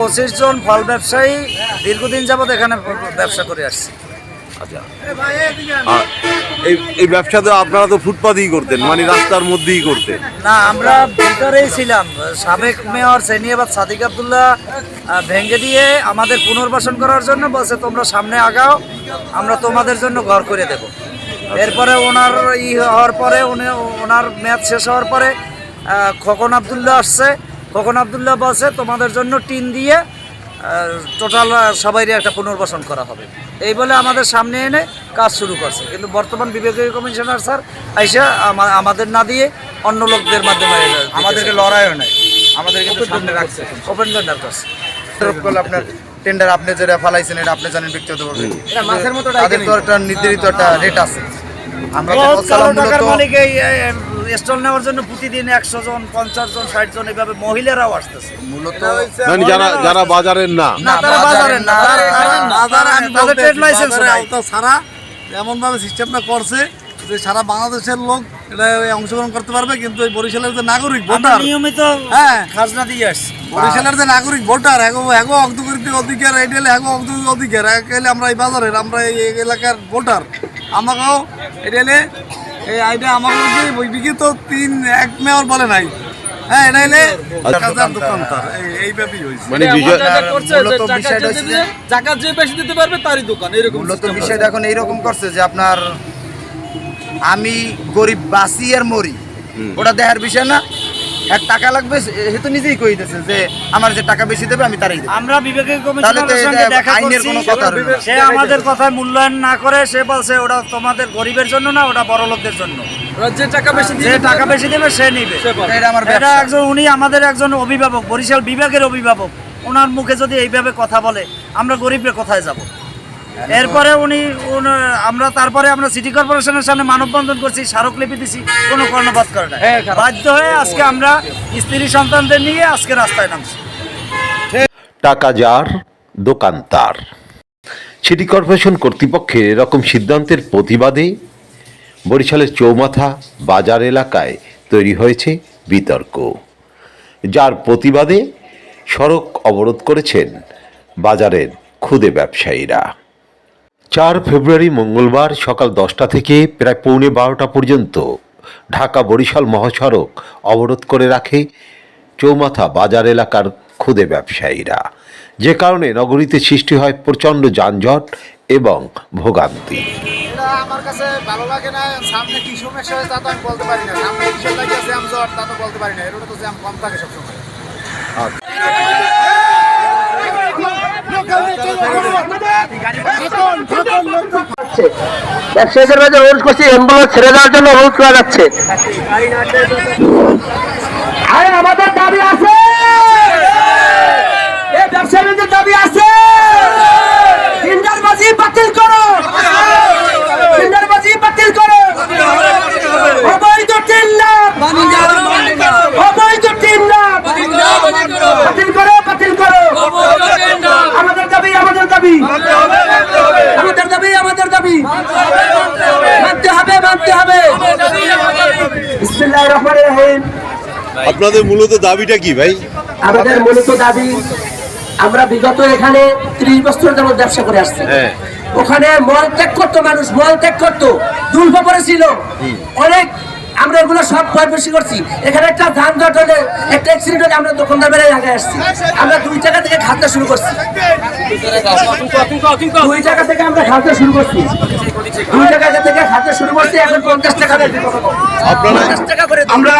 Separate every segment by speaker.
Speaker 1: পঁচিশ জন ফল ব্যবসায়ী দীর্ঘদিন যাবৎ এখানে ব্যবসা করে আসছি।
Speaker 2: আচ্ছা। আর এই এই ব্যবসা তো আপনারা তো ফুটপাতেই করতেন মানে রাস্তার মধ্যেই করতেন।
Speaker 1: না আমরা ভিতরেই ছিলাম। সাবেক মেয়র সেনিয়াবাদ সাদিক আবদুল্লাহ ভেঙে দিয়ে আমাদের পুনর্বাসন করার জন্য বলছে তোমরা সামনে আগাও আমরা তোমাদের জন্য ঘর করে দেব। এরপরে ওনার ই হওয়ার পরে উনি ওনার মেয়াদ শেষ হওয়ার পরে খোকন আবদুল্লাহ আসছে। খোকন আবদুল্লাহ বলছে তোমাদের জন্য টিন দিয়ে টোটাল সবাইরই একটা পুনর্বাসন করা হবে। এই বলে আমাদের সামনে এনে কাজ শুরু করছে। কিন্তু বর্তমান বিভাগীয় কমিশনার স্যার আইসা আমাদের না দিয়ে অন্য লোকদের মাধ্যমে
Speaker 3: আমাদেরকে লড়াইও নাই। আমাদের কিন্তু সামনে রাখছে।
Speaker 1: ওপেন টেন্ডার করছে।
Speaker 3: আপনার টেন্ডার আপনি যেটা ফালাইছেন এটা আপনি জানেন ব্যক্তিগতভাবে তাদের তো একটা নির্ধারিত একটা রেট আছে। আমরা
Speaker 1: স্টল নেওয়ার জন্য প্রতিদিন একশো জন পঞ্চাশ জন ষাট জন এইভাবে মহিলারাও আসতেছে।
Speaker 3: মূলত
Speaker 2: মানে যারা যারা বাজারের না।
Speaker 1: না তারা বাজারের না। তারা-
Speaker 4: বাজারে আমি
Speaker 1: তাদের ট্রেড লাইসেন্স
Speaker 4: বাজারে
Speaker 1: নাই।
Speaker 4: আওতা ছাড়া এমনভাবে সিস্টেমটা করছে যে সারা বাংলাদেশের লোক এটা অংশগ্রহণ করতে পারবে কিন্তু এই বরিশালের যে নাগরিক ভোটার
Speaker 1: নিয়মিত
Speaker 4: হ্যাঁ।
Speaker 1: খাজনা দিয়ে আসছি।
Speaker 4: বরিশালের যে নাগরিক ভোটার এগো এগো অগ্রগতির অধিকার এটা এগো অগ্রগতির অধিকার আমরা এই বাজারের আমরা এই এলাকার ভোটার। আমাকেও এটা এই আইডা বিঘি তিন এক মেয়র বলে নাই। হ্যাঁ দোকানদার। এই- হয়েছে
Speaker 2: মানে
Speaker 3: মূলত বিষয়টা হচ্ছে যে
Speaker 5: জাকাত যে বেশি দিতে পারবে তারই দোকান এরকম
Speaker 3: মূলত বিষয়টা এখন এইরকম করছে যে আপনার আমি গরিব বাসি আর মরি। ওটা দেখার বিষয় না এক টাকা লাগবে সে তো নিজেই কইতেছে যে আমার যে টাকা বেশি দেবে আমি তারই দেব।
Speaker 1: আমরা বিবেকের কমিশনারের সঙ্গে দেখা
Speaker 3: আইনের
Speaker 1: করছি।
Speaker 3: কোনো কথা
Speaker 1: সে আমাদের কথায় মূল্যায়ন না করে সে বলছে ওটা তোমাদের গরিবের জন্য না ওটা বড় লোকদের জন্য।
Speaker 5: যে টাকা বেশি
Speaker 1: যে টাকা বেশি দেবে সে নিবে।
Speaker 3: এটা আমার
Speaker 1: একজন উনি আমাদের একজন অভিভাবক বরিশাল বিভাগের অভিভাবক। ওনার মুখে যদি এইভাবে কথা বলে আমরা গরিবের কোথায় যাব? এরপরে উনি আমরা তারপরে আমরা সিটি কর্পোরেশনের সামনে মানববন্ধন করছি স্মারকলিপি দিছি কোনো কর্ণপাত করে না বাধ্য হয়ে আজকে আমরা স্ত্রী সন্তানদের নিয়ে আজকে রাস্তায় নামছি।
Speaker 6: টাকা যার দোকান তার। সিটি কর্পোরেশন কর্তৃপক্ষের এরকম সিদ্ধান্তের প্রতিবাদে বরিশালের চৌমাথা বাজার এলাকায় তৈরি হয়েছে বিতর্ক যার প্রতিবাদে সড়ক অবরোধ করেছেন বাজারের ক্ষুদে ব্যবসায়ীরা। চার ফেব্রুয়ারি মঙ্গলবার সকাল দশটা থেকে প্রায় পৌনে বারোটা পর্যন্ত ঢাকা বরিশাল মহাসড়ক অবরোধ করে রাখে চৌমাথা বাজার এলাকার ক্ষুদে ব্যবসায়ীরা। যে কারণে নগরীতে সৃষ্টি হয় প্রচণ্ড যানজট এবং ভোগান্তি।
Speaker 4: আমার কাছে ভালো লাগে না সামনে কি সমস্যা হয়েছে তা তো আমি বলতে পারি না। সামনে কিসের লাগে জ্যাম তা তো বলতে পারি না। এর তো জ্যাম কম থাকে সবসময়।
Speaker 7: ব্যবসায়ীদের মাঝে অনুরোধ করছি অ্যাম্বুলেন্স ছেড়ে দেওয়ার জন্য অনুরোধ করা যাচ্ছে। আমাদের দাবি আছে এই ব্যবসায়ীদের দাবি আছে টেন্ডারবাজি বাতিল করো টেন্ডারবাজি বাতিল করো অবৈধ টেন্ডার অবৈধ টেন্ডার বাতিল করো বাতিল করো আমাদের দাবি আমাদের দাবি আমাদের দাবি আমাদের দাবি। মানতে হবে মানতে হবে। বিসমিল্লাহির রহমানির রহিম।
Speaker 2: আপনাদের মূলত দাবিটা কি ভাই?
Speaker 7: আমাদের মূলত দাবি আমরা বিগত এখানে ত্রিশ বছর যেমন ব্যবসা করে আসছি।
Speaker 2: হ্যাঁ।
Speaker 7: ওখানে মল ত্যাগ করতো মানুষ মল ত্যাগ করতো দুর্ভ ছিল অনেক আমরা এগুলো সব বেশি করছি। এখানে একটা যানজট হলে একটা অ্যাক্সিডেন্ট হলে আমরা দোকানদার বেড়ে আগে আসছি। আমরা দুই টাকা থেকে খাদ্য শুরু করছি। দুই টাকা থেকে আমরা খাদ্য শুরু করছি। দুই টাকা থেকে খাদ্য শুরু করছি এখন পঞ্চাশ টাকা পঞ্চাশ টাকা করে
Speaker 3: আমরা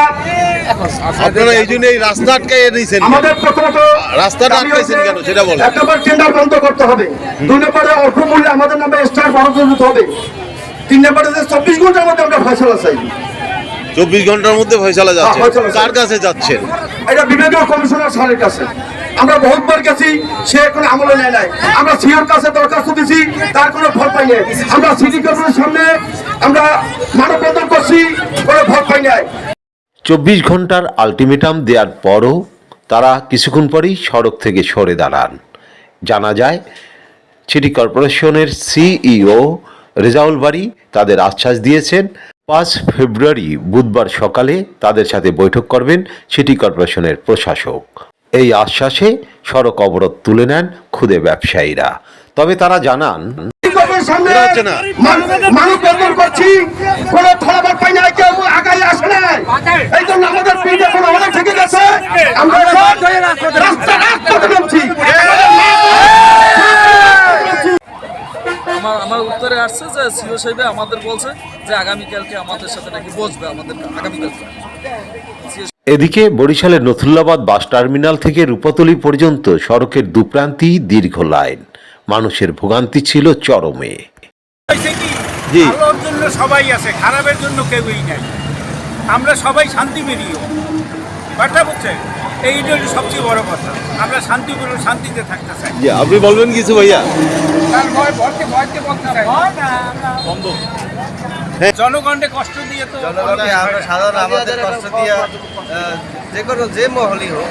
Speaker 2: আপনারা এই জন্য এই রাস্তা আটকাই দিয়েছেন
Speaker 3: আমাদের প্রথমত
Speaker 2: রাস্তাটা
Speaker 3: দাবি
Speaker 2: আটকাইছেন
Speaker 3: হচ্ছে
Speaker 2: কেন? সেটা বলেন।
Speaker 3: এক নম্বর টেন্ডার বন্ধ করতে হবে। দুই নম্বরে অল্প মূল্যে আমাদের নামে স্টার বরাদ্দ দিতে হবে। তিন নম্বরে চব্বিশ ঘণ্টার মধ্যে আমরা ফয়সলা চাই।
Speaker 2: চব্বিশ ঘণ্টার মধ্যে ফয়সালা যাচ্ছে।
Speaker 3: হ্যাঁ,
Speaker 2: কার কাছে যাচ্ছেন?
Speaker 3: এটা বিভাগীয় কমিশনার স্যারের কাছে। আমরা বহুতবার গেছি সে কোনো আমলে নেয় নাই। আমরা সিওর কাছে দরখাস্ত দিছি তার কোনো ফল পাই নাই। আমরা সিটি কর্পোরেশনের সামনে আমরা মানববন্ধন করছি কোনো ফল পাই নাই।
Speaker 6: চব্বিশ ঘণ্টার আলটিমেটাম দেওয়ার পরও তারা কিছুক্ষণ পরেই সড়ক থেকে সরে দাঁড়ান। জানা যায় সিটি কর্পোরেশনের সিইও রেজাউল বাড়ি তাদের আশ্বাস দিয়েছেন। পাঁচ ফেব্রুয়ারি বুধবার সকালে তাদের সাথে বৈঠক করবেন সিটি কর্পোরেশনের প্রশাসক। এই আশ্বাসে সড়ক অবরোধ তুলে নেন খুদে ব্যবসায়ীরা। তবে তারা জানান
Speaker 3: আমরা এখন রাস্তা রাস্তাতে নামছি
Speaker 5: আমার আমার উত্তরে আসছে যে সিও সাহেবে আমাদের বলছে যে আগামীকালকে আমাদের সাথে নাকি বসবে আমাদের আগামীকালকে
Speaker 6: এদিকে বরিশালের নথুল্লাবাদ বাস টার্মিনাল থেকে রূপতলি পর্যন্ত সড়কের দুপ্রান্তেই দীর্ঘ লাইন। মানুষের ভোগান্তি ছিল চরমে।
Speaker 8: হয়েছে
Speaker 2: জি।
Speaker 8: ভালোর জন্য সবাই আছে খারাপের জন্য কেউই নাই। আমরা সবাই শান্তি বেরিয়ে কথা বুঝছে এইটা সবচেয়ে বড় কথা। আমরা শান্তিপূর্ণ শান্তিতে থাকতে চাই।
Speaker 2: আপনি বলবেন কিছু ভাইয়া?
Speaker 8: জনগণকে কষ্ট দিয়ে তো
Speaker 9: জনগণকে আমরা সাধারণ আমাদের কষ্ট দিয়ে যে কোনো যে মহলই হোক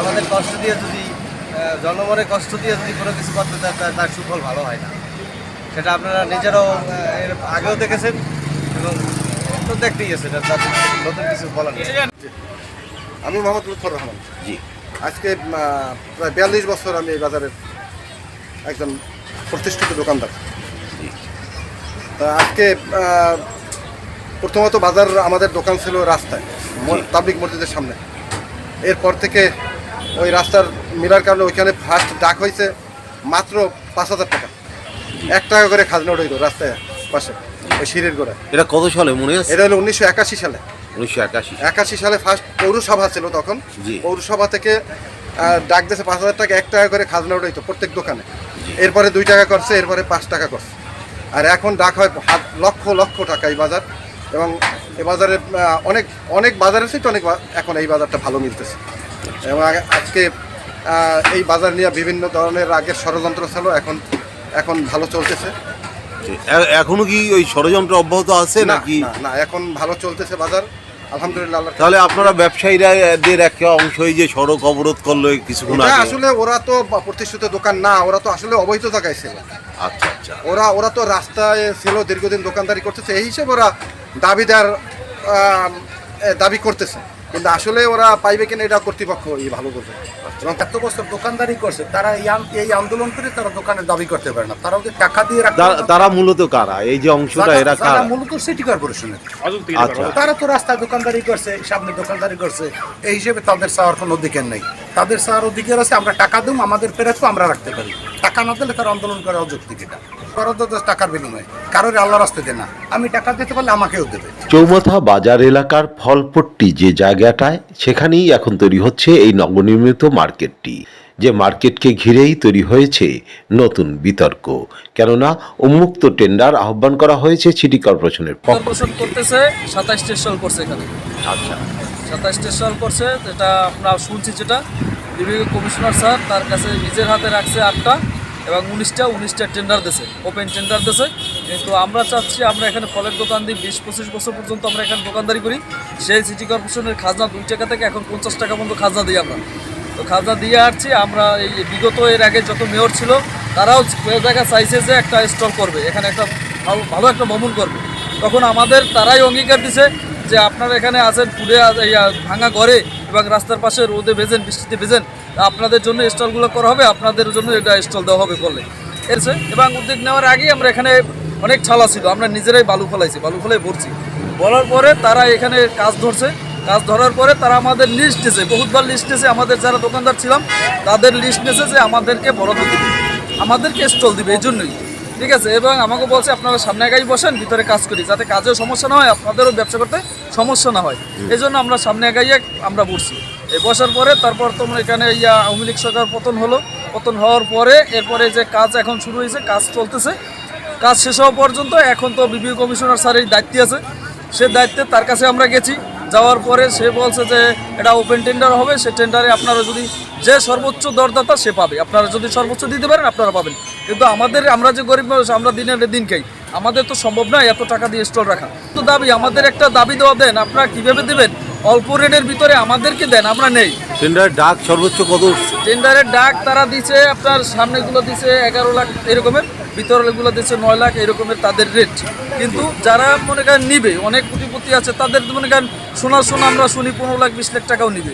Speaker 9: আমাদের কষ্ট দিয়ে যদি জনগণের কষ্ট দিয়ে যদি কোনো কিছু করতে চায় তার সুফল ভালো হয় না। সেটা আপনারা নিজেরাও এর আগেও দেখেছেন এবং তো দেখতেই গেছেন তার নতুন কিছু বলার।
Speaker 3: আমি মোহাম্মদ লুৎফর রহমান।
Speaker 2: জি।
Speaker 3: আজকে প্রায় বিয়াল্লিশ বছর আমি এই বাজারের একজন প্রতিষ্ঠিত দোকানদার। আজকে প্রথমত বাজার আমাদের দোকান ছিল রাস্তায় তাবলিক মসজিদের সামনে। এরপর থেকে ওই রাস্তার মিলার কারণে ওইখানে ফার্স্ট ডাক হয়েছে মাত্র পাঁচ হাজার টাকা। এক টাকা করে খাজনা উঠে রাস্তায় পাশে ওই সিঁড়ির গোড়ায়।
Speaker 2: এটা কত সালে মনে আছে?
Speaker 3: এটা হলো উনিশশো একাশি সালে।
Speaker 2: উনিশশো একাশি।
Speaker 3: একাশি সালে ফার্স্ট পৌরসভা ছিল তখন। পৌরসভা থেকে ডাক দিয়েছে পাঁচ হাজার টাকা এক টাকা করে খাজনা উঠাইতো প্রত্যেক দোকানে। এরপরে দুই টাকা করছে এরপরে পাঁচ টাকা করছে। আর এখন ডাক হয় লক্ষ লক্ষ টাকা এই বাজার। এবং এ বাজারে অনেক অনেক বাজারের চেয়ে অনেক এখন এই বাজারটা ভালো মিলতেছে। এবং আজকে এই বাজার নিয়ে বিভিন্ন ধরনের আগের ষড়যন্ত্র ছিল এখন এখন ভালো চলতেছে।
Speaker 2: এখনও কি ওই ষড়যন্ত্র অব্যাহত আছে নাকি?
Speaker 3: না এখন ভালো চলতেছে বাজার। আলহামদুলিল্লাহ
Speaker 2: তাহলে আপনারা ব্যবসায়ীরা একটা একটা অংশই যে সড়ক অবরোধ করল কিছুক্ষণ আগে।
Speaker 3: আসলে ওরা তো প্রতিষ্ঠিত দোকান না ওরা তো আসলে অবৈধ জায়গায় ছিল।
Speaker 2: আচ্ছা আচ্ছা।
Speaker 3: ওরা ওরা তো রাস্তায় ছিল দীর্ঘদিন দোকানদারি করতেছে এই হিসেবে ওরা দাবিদার দাবি করতেছে। কিন্তু আসলে ওরা পাইবে কিনা এটা কর্তৃপক্ষ এই ভালো বোঝে এবং
Speaker 10: এত বছর দোকানদারি করছে তারা এই আন্দোলন করে তারা দোকানের দাবি করতে পারে না। তারা ওদের টাকা দিয়ে
Speaker 2: তারা মূলত কারা? এই যে অংশটা এরা
Speaker 10: তারা
Speaker 2: কারা?
Speaker 10: মূলত সিটি কর্পোরেশনের।
Speaker 2: আচ্ছা।
Speaker 10: তারা তো রাস্তায় দোকানদারি করছে সামনে দোকানদারি করছে। এই হিসেবে তাদের চাওয়ার কোনো অধিকার নেই। তাদের চাওয়ার অধিকার আছে আমরা টাকা দেবো আমাদের ফেরত আমরা রাখতে পারি। টাকা না দিলে তারা আন্দোলন করা অযৌক্তিক এটা। করা টাকার বিনিময়ে। কারোর আল্লাহ রাস্তে দেয় না। আমি টাকা দিতে পারলে আমাকেও দেবে।
Speaker 6: চৌমাথা বাজার এলাকার ফলপট্টি যে জায়গাটায় সেখানেই এখন তৈরি হচ্ছে এই নবনির্মিত মার্কেটটি। যে মার্কেটকে ঘিরেই তৈরি হয়েছে নতুন বিতর্ক। কেননা উন্মুক্ত টেন্ডার আহ্বান করা হয়েছে সিটি কর্পোরেশনের পক্ষ
Speaker 5: করতেছে সাতাইশটা স্টল করছে এখানে।
Speaker 6: আচ্ছা।
Speaker 5: সাতাইশটা স্টল করছে যেটা আমরা শুনছি যেটা। বিভাগীয় কমিশনার স্যার তার কাছে নিজের হাতে রাখছে আটটা। এবং উনিশটা উনিশটা টেন্ডার দিছে ওপেন টেন্ডার দিছে। কিন্তু আমরা চাচ্ছি আমরা এখানে ফলের দোকান দিই বিশ পঁচিশ বছর পর্যন্ত আমরা এখানে দোকানদারি করি। সেই সিটি কর্পোরেশনের খাজনা দুই টাকা থেকে এখন পঞ্চাশ টাকা পর্যন্ত খাজনা দিই আমরা। তো খাজনা দিয়ে আসছি আমরা এই বিগত এর আগে যত মেয়র ছিল তারাও জায়গা চাইছে যে একটা স্টল করবে এখানে একটা ভালো- ভালো একটা ভ্রমণ করবে। তখন আমাদের তারাই অঙ্গীকার দিছে যে আপনারা এখানে আছেন আ, ভাঙা ঘরে এবং রাস্তার পাশে রোদে ভেজেন, বৃষ্টিতে ভেজেন, আপনাদের জন্য স্টলগুলো করা হবে, আপনাদের জন্য এটা স্টল দেওয়া হবে করলে এসে এবং উদ্যোগ নেওয়ার আগেই আমরা এখানে অনেক ছালা ছিল, আমরা নিজেরাই বালু ফলাইছি, বালু ফলাই ভরছি। বলার পরে তারা এখানে কাজ ধরছে, কাজ ধরার পরে তারা আমাদের লিস্ট দিয়েছে, বহুতবার লিস্ট দিয়েছে, আমাদের যারা দোকানদার ছিলাম, তাদের লিস্ট নিয়েছে যে আমাদেরকে বরাদ্দ দিবে, আমাদেরকে স্টল দিবে, এই জন্যই। ঠিক আছে এবং আমাকে বলছে আপনারা সামনে গাড়ি বসেন ভিতরে কাজ করি যাতে কাজেও সমস্যা না হয় আপনাদেরও ব্যবসা করতে সমস্যা না হয়। এই জন্য আমরা সামনে গাইয়ে আমরা বসছি। এই বসার পরে তারপর তোমার এখানে ইয়া আওয়ামী লীগ সরকার পতন হলো। পতন হওয়ার পরে এরপরে যে কাজ এখন শুরু হয়েছে কাজ চলতেছে। কাজ শেষ হওয়া পর্যন্ত এখন তো বিবিও কমিশনার স্যার এই দায়িত্বে আছে। সে দায়িত্বে তার কাছে আমরা গেছি। যাওয়ার পরে সে বলছে যে এটা ওপেন টেন্ডার হবে সে টেন্ডারে আপনারা যদি যে সর্বোচ্চ দরদাতা সে পাবে। আপনারা যদি সর্বোচ্চ দিতে পারেন আপনারা পাবেন। কিন্তু আমাদের আমরা যে গরিব মানুষ আমরা দিনের দিন খাই আমাদের তো সম্ভব নয় এত টাকা দিয়ে স্টল রাখা। তো দাবি আমাদের একটা দাবি দেওয়া দেন আপনারা কীভাবে দেবেন? অল্প রেটের ভিতরে আমাদেরকে দেন আমরা নেই।
Speaker 2: টেন্ডারের ডাক সর্বোচ্চ কত
Speaker 5: টেন্ডারের ডাক তারা দিছে আপনার সামনেগুলো দিছে এগারো লাখ এরকমের। ভিতরেগুলো দিচ্ছে নয় লাখ এরকমের তাদের রেট কিন্তু যারা মনে করেন নিবে, অনেক কোটিপতি আছে, তাদের মনে করেন সোনা সোনা আমরা শুনি, পনেরো লাখ, বিশ লাখ টাকাও নিবে।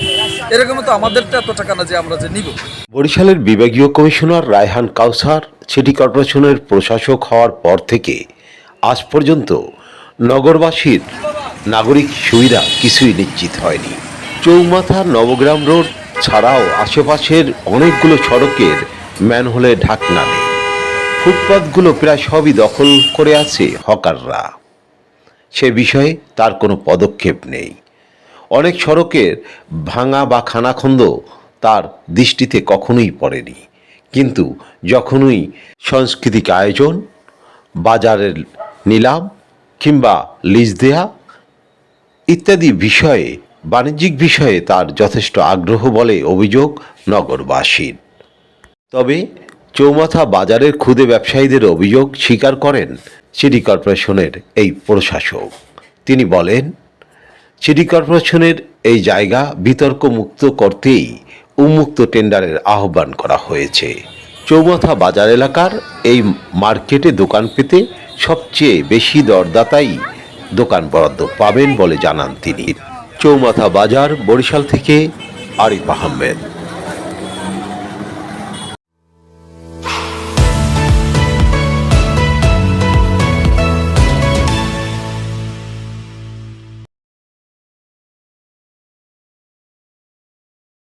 Speaker 5: এরকম তো আমাদের তো এত টাকা না যে আমরা যে নিব।
Speaker 6: বরিশালের বিভাগীয় কমিশনার রায়হান কাউসার সিটি কর্পোরেশনের প্রশাসক হওয়ার পর থেকে আজ পর্যন্ত নগরবাসীর নাগরিক সুবিধা কিছুই নিশ্চিত হয়নি। চৌমাথা নবগ্রাম রোড ছাড়াও আশেপাশের অনেকগুলো সড়কের ম্যানহোলে ঢাকনা নেই ফুটপাতগুলো প্রায় সবই দখল করে আছে হকাররা। সে বিষয়ে তার কোনো পদক্ষেপ নেই। অনেক সড়কের ভাঙা বা খানাখন্দ তার দৃষ্টিতে কখনোই পড়েনি। কিন্তু যখনই সাংস্কৃতিক আয়োজন, বাজারের নিলাম কিংবা লিজ দেয়া ইত্যাদি বিষয়ে, বাণিজ্যিক বিষয়ে তার যথেষ্ট আগ্রহ বলে অভিযোগ নগরবাসীর। তবে চৌমাথা বাজারের ক্ষুদে ব্যবসায়ীদের অভিযোগ স্বীকার করেন সিটি কর্পোরেশনের এই প্রশাসক। তিনি বলেন, সিটি কর্পোরেশনের এই জায়গা বিতর্ক মুক্ত করতেই উন্মুক্ত টেন্ডারের আহ্বান করা হয়েছে। চৌমাথা বাজার এলাকার এই মার্কেটে দোকান পেতে সবচেয়ে বেশি দরদাতাই দোকান বরাদ্দ পাবেন বলে জানান তিনি। চৌমাথা বাজার বরিশাল থেকে আরিফ আহমেদ।